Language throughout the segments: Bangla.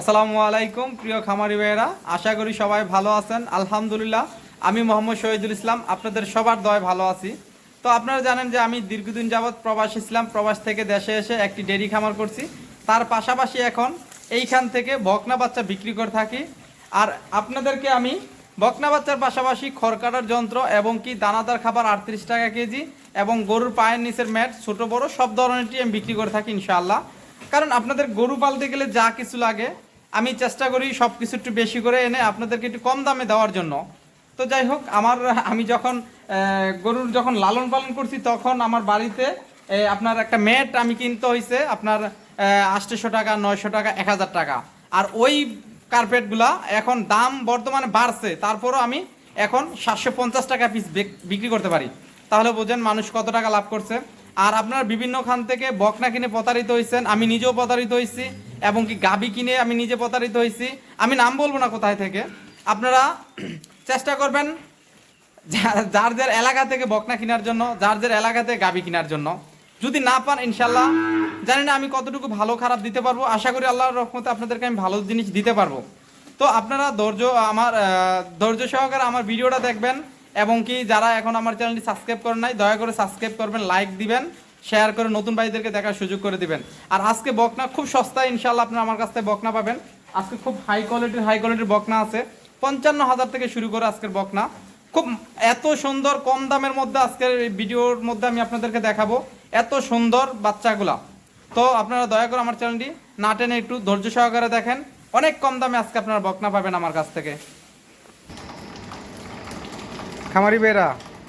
আসসালামু আলাইকুম, প্রিয় খামারি ভাইয়েরা। আশা করি সবাই ভালো আছেন। আলহামদুলিল্লাহ, আমি মোহাম্মদ শহীদুল ইসলাম, আপনাদের সবার দয় ভালো আছি। তো আপনারা জানেন যে আমি দীর্ঘদিন যাবৎ প্রবাস ইসলাম প্রবাস থেকে দেশে এসে একটি ডেরি খামার করছি। তার পাশাপাশি এখন এইখান থেকে বকনা বাচ্চা বিক্রি করে থাকি। আর আপনাদেরকে আমি বকনা বাচ্চার পাশাপাশি খড় কাটার যন্ত্র এবং কি দানাদার খাবার আটত্রিশ টাকা কেজি এবং গরুর পায়ের নিচের ম্যাট, ছোট বড় সব ধরনেরটি আমি বিক্রি করে থাকি ইনশাআল্লাহ। কারণ আপনাদের গরু পালতে গেলে যা কিছু লাগে আমি চেষ্টা করি সব কিছু একটু বেশি করে এনে আপনাদেরকে একটু কম দামে দেওয়ার জন্য। তো যাই হোক, আমার, আমি যখন গরুর যখন লালন পালন করছি, তখন আমার বাড়িতে আপনার একটা ম্যাট আমি কিনতে হয়েছে আপনার আটশোশো টাকা, নয়শো টাকা, এক হাজার টাকা। আর ওই কার্পেটগুলা এখন দাম বর্তমানে বাড়ছে, তারপরও আমি এখন সাতশো পঞ্চাশ টাকা পিস বিক্রি করতে পারি। তাহলে বোঝেন মানুষ কত টাকা লাভ করছে। আর আপনার বিভিন্ন খান থেকে বকনা কিনে প্রতারিত হয়েছেন আমি নিজেও প্রতারিত হয়েছি এবং কি গাবি কিনে আমি নিজে প্রতারিত হয়েছি। আমি নাম বলব না কোথায় থেকে। আপনারা চেষ্টা করবেন যার যার এলাকা থেকে বকনা কেনার জন্য যার যার এলাকাতে গাবি কেনার জন্য। যদি না পান ইনশাল্লাহ জানি না আমি কতটুকু ভালো, খারাপ দিতে পারব। আশা করি আল্লাহর রহমতে আপনাদেরকে আমি ভালো জিনিস দিতে পারব। তো আপনারা ধৈর্য, আমার ধৈর্য সহকারে আমার ভিডিওটা দেখবেন এবং কি যারা এখন আমার চ্যানেলটি সাবস্ক্রাইব করেন নাই, দয়া করে সাবস্ক্রাইব করবেন, লাইক দিবেন। শেয়ার করে নতুন ভাইদেরকে দেখার সুযোগ করে দিবেন। আর আজকে বকনা খুব সস্তায় ইনশাল্লাহ আপনারা আমার কাছ থেকে বকনা পাবেন। আজকে খুব হাই কোয়ালিটির হাই কোয়ালিটির বকনা আছে। পঞ্চান্ন হাজার থেকে শুরু করে আজকের বকনা। খুব এত সুন্দর, কম দামের মধ্যে আজকের ভিডিওর মধ্যে আমি আপনাদেরকে দেখাবো। এত সুন্দর বাচ্চাগুলা। তো আপনারা দয়া করে আমার চ্যানেলটি না টেনে একটু ধৈর্য সহকারে দেখেন। অনেক কম দামে আজকে আপনারা বকনা পাবেন আমার কাছ থেকে। খামারি বেরা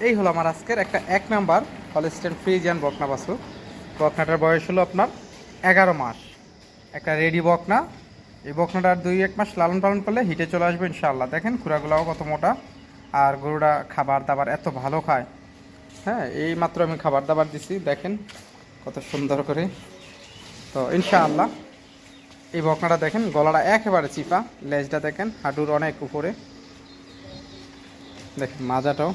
এই হলো আমার আজকের একটা এক নাম্বার হলস্টেন ফ্রিজিয়ান বকনা বাসু বকনাটার বয়স হলো আপনার এগারো মাস। একটা রেডি বকনা। এই বকনাটার দুই এক মাস লালন পালন করলে হিটে চলে আসবে ইনশাআল্লাহ। দেখেন খুরাগুলাও কত মোটা। আর গরুটা খাবার দাবার এত ভালো খায়। হ্যাঁ এই মাত্র আমি খাবার দাবার দিছি। দেখেন কত সুন্দর করে। তো ইনশাআল্লাহ এই বকনাটা দেখেন, গলাটা একেবারে চিপা। লেজটা দেখেন, হাঁটুর অনেক উপরে। দেখেন মাজাটাও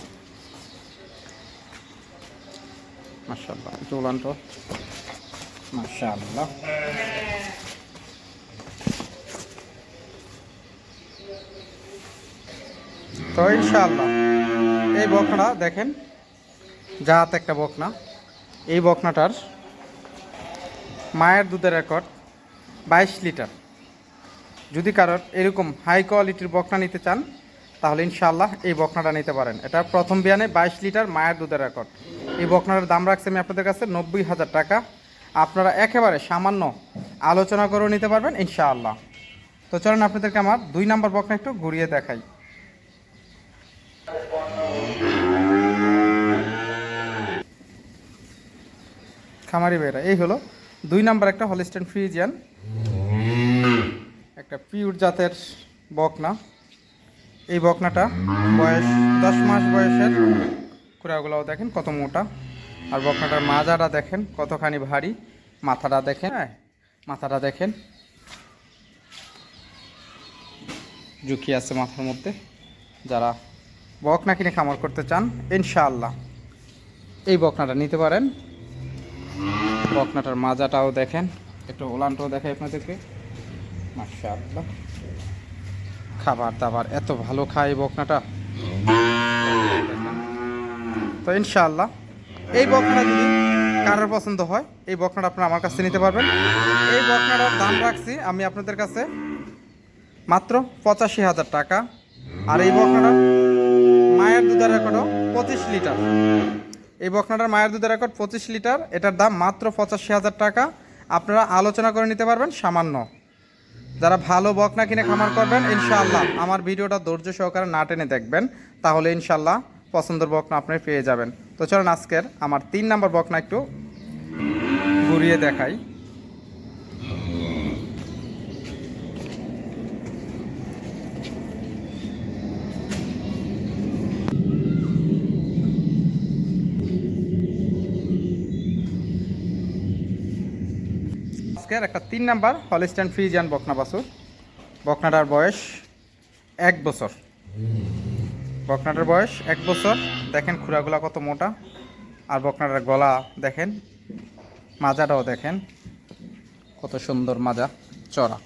তো ইনশাআল্লাহ, এই বকনা দেখেন, জাত একটা বকনা। এই বকনাটার মায়ের দুধের রেকর্ড বাইশ লিটার। যদি কারোর এরকম হাই কোয়ালিটির বকনা নিতে চান, তাহলে ইনশাআল্লাহ এই বকনাটা নিতে পারেন। এটা প্রথম বিয়ানে বাইশ লিটার মায়ের দুধের রেকর্ড এই বকনাটার দাম রাখছি আমি আপনাদের কাছে নব্বই হাজার টাকা। আপনারা একেবারে সামান্য আলোচনা করেও নিতে পারবেন, ইনশাআল্লাহ। তো চলেন আপনাদেরকে আমার দুই নাম্বার বকনা একটু ঘুরিয়ে দেখাই। খামারি বেড়া এই হলো দুই নাম্বার একটা হলিস্টেন ফ্রিজিয়ান একটা পিউর জাতের বকনা। এই বকনাটা বয়স দশ মাস বয়সের। কুড়াগুলাও দেখেন কত মোটা। আর বকনাটার মাজাটা দেখেন কতখানি ভারী। মাথাটা দেখেন হ্যাঁ মাথাটা দেখেন। ঝুঁকি আছে মাথার মধ্যে। যারা বকনা কিনে খামার করতে চান, ইনশাআল্লাহ এই বকনাটা নিতে পারেন। বকনাটার মাজাটাও দেখেন, একটু ওলানটাও দেখাই আপনাদেরকে। মাশাআল্লাহ। খাবার দাবার এত ভালো খায় বকনাটা। তো ইনশাআল্লাহ, এই বকনা যদি কারোর পছন্দ হয়, এই বকনাটা আপনারা আমার কাছে নিতে পারবেন। এই বকনাটার দাম রাখছি আমি আপনাদের কাছে মাত্র পঁচাশি হাজার টাকা। আর এই বকনাটা মায়ের দুধের রেকর্ডও পঁচিশ লিটার। এই বকনাটার মায়ের দুধের রেকর্ড পঁচিশ লিটার, এটার দাম মাত্র পঁচাশি হাজার টাকা। আপনারা আলোচনা করে নিতে পারবেন, সামান্য। যারা ভালো বকনা কিনে খামার করবেন, ইনশাআল্লাহ আমার ভিডিওটা ধৈর্য সহকারে না টেনে দেখবেন। তাহলে ইনশাআল্লাহ পছন্দের বকনা আপনি পেয়ে যাবেন। তো চলুন আজকের আমার তিন নাম্বার বকনা একটু ঘুরিয়ে দেখাই। আজকের একটা তিন নাম্বার হলিস্টান ফ্রিজিয়ান বকনা বাছুর। বকনাটার বয়স এক বছর। বকনাটার বয়স এক বছর। দেখেন খুরাগুলা কত মোটা। আর বকনাটার গলা দেখেন, মাজাটাও দেখেন, কত সুন্দর মাজা, চড়া।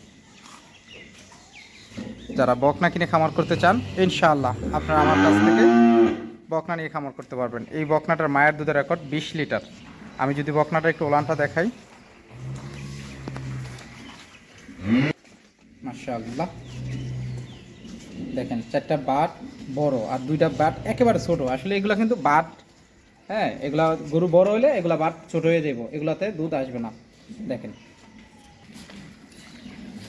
যারা বকনা কিনে খামার করতে চান, ইনশাআল্লাহ আপনারা আমার কাছ থেকে বকনা নিয়ে খামার করতে পারবেন। এই বকনাটার মায়ের দুধের রেকর্ড বিশ লিটার। আমি যদি বকনাটা একটু ওলানটা দেখাই। মাশাআল্লাহ। দেখেন, চারটা বাট বড় আর দুইটা বাট একেবারে ছোট। আসলে এগুলো কিন্তু বাট হ্যাঁ এগুলা গরু বড় হলে এগুলা বাট ছোট হয়ে যাব এগুলাতে দুধ আসবে না। দেখেন।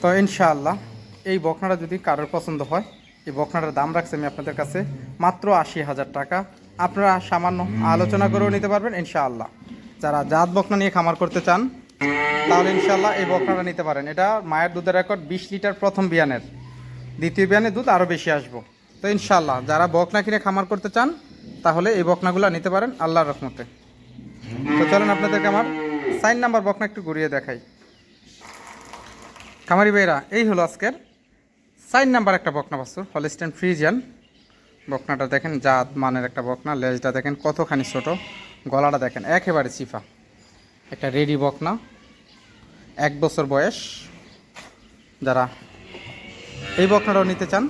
তো ইনশাআল্লাহ, এই বকনাটা যদি কারোর পছন্দ হয়, এই বকনাটার দাম রাখছি আমি আপনাদের কাছে মাত্র আশি হাজার টাকা। আপনারা সামান্য আলোচনা করেও নিতে পারবেন ইনশাআল্লাহ। যারা জাত বকনা নিয়ে খামার করতে চান, তাহলে ইনশাআল্লাহ এই বকনাটা নিতে পারেন। এটা মায়ের দুধের রেকর্ড বিশ লিটার প্রথম বিয়ানের। দ্বিতীয় বিয়ানের দুধ আরও বেশি আসব। তো ইনশাল্লাহ যারা বকনা কিনে খামার করতে চান, তাহলে এই বকনাগুলো নিতে পারেন আল্লাহর রহমতে। তো চলেন আপনাদেরকে আমার সাইন নাম্বার বকনা একটু ঘুরিয়ে দেখাই। খামারি ভাইরা এই হলো আজকের সাইন নাম্বার একটা বকনা বাস্তুর হলিস্টেন ফ্রিজিয়ান বকনাটা দেখেন জাত, মানের একটা বকনা, লেজটা দেখেন কতখানি ছোট, গলাটা দেখেন একেবারে চিফা একটা রেডি বকনা, এক বছর বয়স, যারা এই বকনাটাও নিতে চান,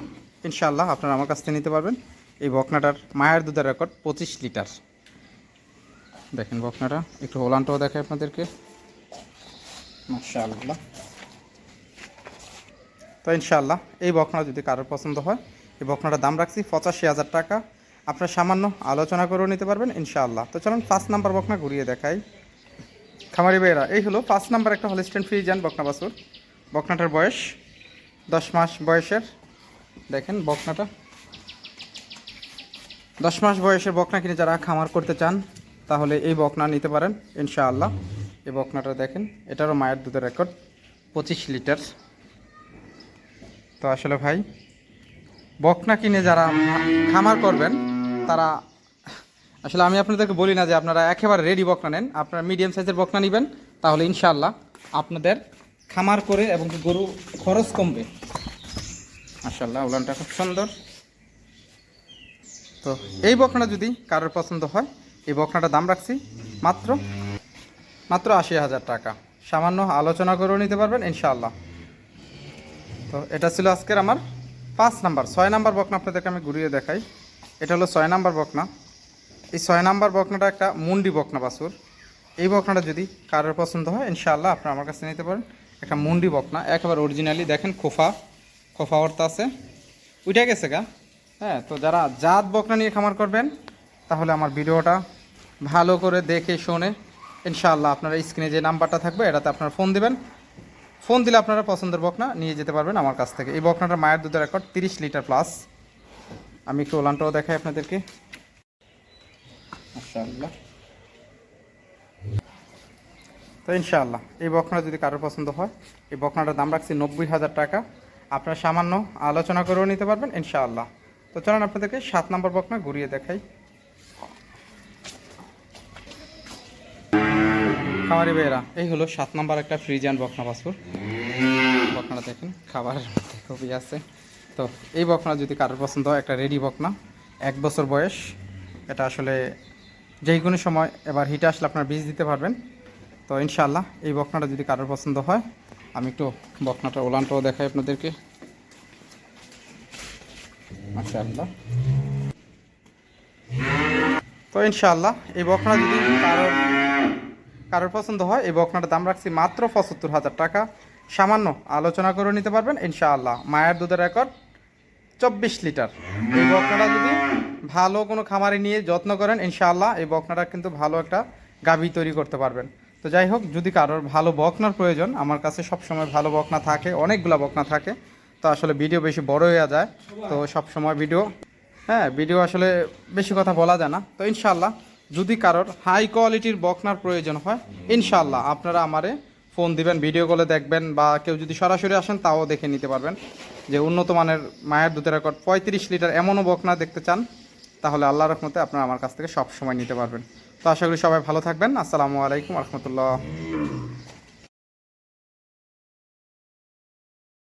ইনশাআল্লাহ আপনারা আমার কাছ থেকে নিতে পারবেন। এই বকনাটার মায়ের দুধের রেকর্ড পঁচিশ লিটার। দেখেন বকনাটা, একটু ওলানটাও দেখায় আপনাদেরকে। মাশাআল্লাহ। তো ইনশাআল্লাহ, এই বকনা যদি কারোর পছন্দ হয়, এই বকনাটার দাম রাখছি পঁচাশি হাজার টাকা। আপনারা সামান্য আলোচনা করেও নিতে পারবেন, ইনশাআল্লাহ। তো চলুন, পাঁচ নাম্বার বকনা ঘুরিয়ে দেখাই। খামারি ভাইয়েরা, এই হলো পাঁচ নাম্বার একটা হলিস্টেন ফ্রিজান বকনা বাসুর বকনাটার বয়স দশ মাস বয়সের, দেখেন বকনাটা। দশ মাস বয়সের বকনা কিনে যারা খামার করতে চান, তাহলে এই বকনা নিতে পারেন, ইনশাআল্লাহ। এই বকনাটা দেখেন, এটারও মায়ের দুধের রেকর্ড, পঁচিশ লিটার। তো আসলে ভাই, বকনা কিনে যারা খামার করবেন, তারা, আসলে আমি আপনাদেরকে বলি না যে আপনারা একেবারে রেডি বকনা নেন, আপনারা মিডিয়াম সাইজের বকনা নেবেন, তাহলে ইনশাআল্লাহ আপনাদের খামার করে এবং গরু খরচ কমবে। মাশাল্লাহ উলানটা খুব সুন্দর। তো এই বকনাটা যদি কারোর পছন্দ হয়, এই বকনাটার দাম রাখছি মাত্র মাত্র আশি হাজার টাকা। সামান্য আলোচনা করেও নিতে পারবেন, ইনশাআল্লাহ। তো এটা ছিল আজকের আমার পাঁচ নাম্বার, ছয় নাম্বার বকনা আপনাদেরকে আমি ঘুরিয়ে দেখাই। এটা হলো ছয় নাম্বার বকনা। এই ছয় নাম্বার বকনাটা একটা মুন্ডি বকনা বাসুর এই বকনাটা যদি কারোর পছন্দ হয়, ইনশাআল্লাহ আপনারা আমার কাছে নিতে পারেন। একটা মুন্ডি বকনা, একেবারে অরিজিনালি দেখেন খোফা খোফা অর্থ আছে। উঠে গেছে গা। হ্যাঁ তো যারা জাত বকনা নিয়ে খামার করবেন, তাহলে আমার ভিডিওটা ভালো করে দেখে শুনে ইনশাআল্লাহ আপনারা স্ক্রিনে যে নাম্বারটা থাকবে, এটাতে আপনারা ফোন দিবেন। ফোন দিলে আপনারা পছন্দের বকনা নিয়ে যেতে পারবেন আমার কাছ থেকে। এই বকনাটার মায়ের দুধের রেকর্ড তিরিশ লিটার প্লাস আমি একটু ওলানটাও দেখাই আপনাদেরকে। তো ইনশাআল্লাহ, এই বকনা যদি কারোর পছন্দ হয়, এই বকনাটার দাম রাখছি নব্বই হাজার টাকা। আপনারা সামান্য আলোচনা করেও নিতে পারবেন, ইনশাআল্লাহ। তো চলেন আপনাদেরকে সাত নম্বর বকনা ঘুরিয়ে দেখাই। খামারি ভাইয়েরা, এই হলো সাত নম্বর একটা ফ্রিজিয়ান বকনা বাসুর বকনাটা দেখেন, খাবারের মধ্যে খুবই আছে। তো এই বকনা যদি কারোর পছন্দ হয়, একটা রেডি বকনা এক বছর বয়স। এটা আসলে যেই কোনো সময় এবার হিটে আসলে আপনার বীজ দিতে পারবেন। তো ইনশাআল্লাহ এই বকনাটা যদি কারোর পছন্দ হয়, আমি একটু বকনাটা ওলানটাও দেখাই আপনাদেরকে। মাশাআল্লাহ। তো ইনশাআল্লাহ এই বকনা যদি কারোর কারোর পছন্দ হয়, এই বকনাটার দাম রাখছি মাত্র পঁচাত্তর হাজার টাকা। সামান্য আলোচনা করে নিতে পারবেন, ইনশাআল্লাহ মায়ের দুধের রেকর্ড চব্বিশ লিটার। এই বকনাটা যদি ভালো কোনো খামারে নিয়ে যত্ন করেন, ইনশাআল্লাহ এই বকনাটা কিন্তু ভালো একটা গাভী তৈরি করতে পারবেন। তো যাই হোক, যদি কারোর ভালো বকনার প্রয়োজন, আমার কাছে সবসময় ভালো বকনা থাকে, অনেকগুলো বকনা থাকে, তো আসলে ভিডিও বেশি বড় হয়ে যায়। তো সব সময় ভিডিও হ্যাঁ ভিডিও আসলে বেশি কথা বলা যায় না। তো ইনশাআল্লাহ, যদি কারোর হাই কোয়ালিটির বকনার প্রয়োজন হয়, ইনশাআল্লাহ আপনারা আমারে ফোন দিবেন, ভিডিও কলে দেখবেন, বা কেউ যদি সরাসরি আসেন, তাও দেখে নিতে পারবেন। যে উন্নত মানের মায়ের দুধের রেকর্ড পঁয়ত্রিশ লিটার এমনও বকনা দেখতে চান, তাহলে আল্লাহ রহমতে আপনারা আমার কাছ থেকে সব সময় নিতে পারবেন। তো আশা করি সবাই ভালো থাকবেন। আসসালামু আলাইকুম রহমতুল্লাহ।